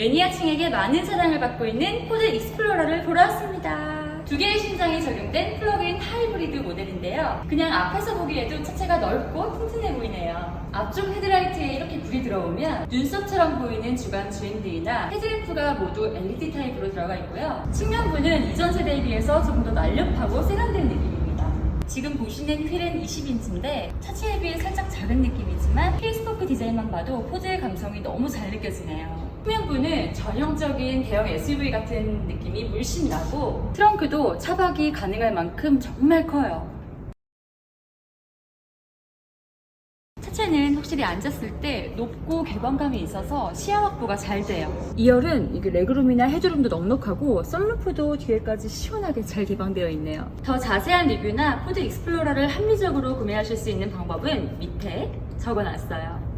매니아층에게 많은 사랑을 받고 있는 포드 익스플로러를 보러 왔습니다. 두 개의 심장이 적용된 플러그인 하이브리드 모델인데요. 그냥 앞에서 보기에도 차체가 넓고 튼튼해 보이네요. 앞쪽 헤드라이트에 이렇게 불이 들어오면 눈썹처럼 보이는 주간 주행등이나 헤드램프가 모두 LED 타입으로 들어가 있고요. 측면부는 이전 세대에 비해서 조금 더 날렵하고 세련된 느낌입니다. 지금 보시는 휠은 20인치인데 차체에 비해 살짝 작은 느낌이지만 휠스포크 디자인만 봐도 포즈의 감성이 너무 잘 느껴지네요. 후면부는 전형적인 대형 SUV 같은 느낌이 물씬 나고 트렁크도 차박이 가능할 만큼 정말 커요. 차체는 확실히 앉았을 때 높고 개방감이 있어서 시야 확보가 잘 돼요. 2열은 이게 레그룸이나 헤드룸도 넉넉하고 썬루프도 뒤에까지 시원하게 잘 개방되어 있네요. 더 자세한 리뷰나 포드 익스플로러를 합리적으로 구매하실 수 있는 방법은 밑에 적어놨어요.